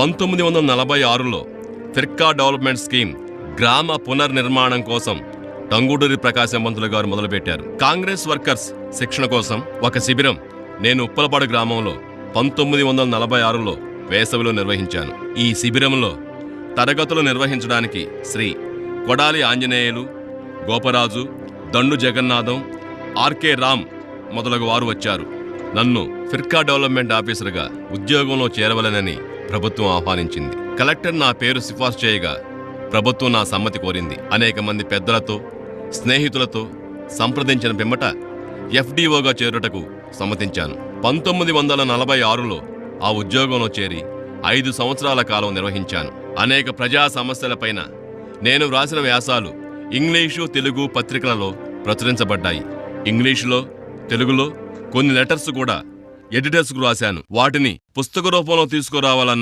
పంతొమ్మిది వందల నలభై ఆరులో ఫిర్కా డెవలప్మెంట్ స్కీమ్ గ్రామ పునర్నిర్మాణం కోసం టంగుడూరి ప్రకాశం పంతులు గారు మొదలుపెట్టారు. కాంగ్రెస్ వర్కర్స్ శిక్షణ కోసం ఒక శిబిరం నేను ఉప్పలపాడు గ్రామంలో పంతొమ్మిది వందల నలభై ఆరులో వేసవిలో నిర్వహించాను. ఈ శిబిరంలో తరగతులు నిర్వహించడానికి శ్రీ కొడాలి ఆంజనేయులు గోపరాజు దండు జగన్నాథం ఆర్కే రామ్ మొదలగు వారు వచ్చారు. నన్ను ఫిర్కా డెవలప్మెంట్ ఆఫీసర్గా ఉద్యోగంలో చేరవలనని ప్రభుత్వం ఆహ్వానించింది. కలెక్టర్ నా పేరు సిఫార్సు చేయగా ప్రభుత్వం నా సమ్మతి కోరింది. అనేక మంది పెద్దలతో స్నేహితులతో సంప్రదించిన పిమ్మట ఎఫ్డీఓగా చేరుటకు సమ్మతించాను. పంతొమ్మిది వందల నలభై ఆరులో ఆ ఉద్యోగంలో చేరి ఐదు సంవత్సరాల కాలం నిర్వహించాను. అనేక ప్రజా సమస్యలపైన నేను వ్రాసిన వ్యాసాలు ఇంగ్లీషు తెలుగు పత్రికలలో ప్రచురించబడ్డాయి. ఇంగ్లీషులో తెలుగులో కొన్ని లెటర్స్ కూడా ఎడిటర్స్కు రాశాను. వాటిని పుస్తక రూపంలో తీసుకురావాలన్న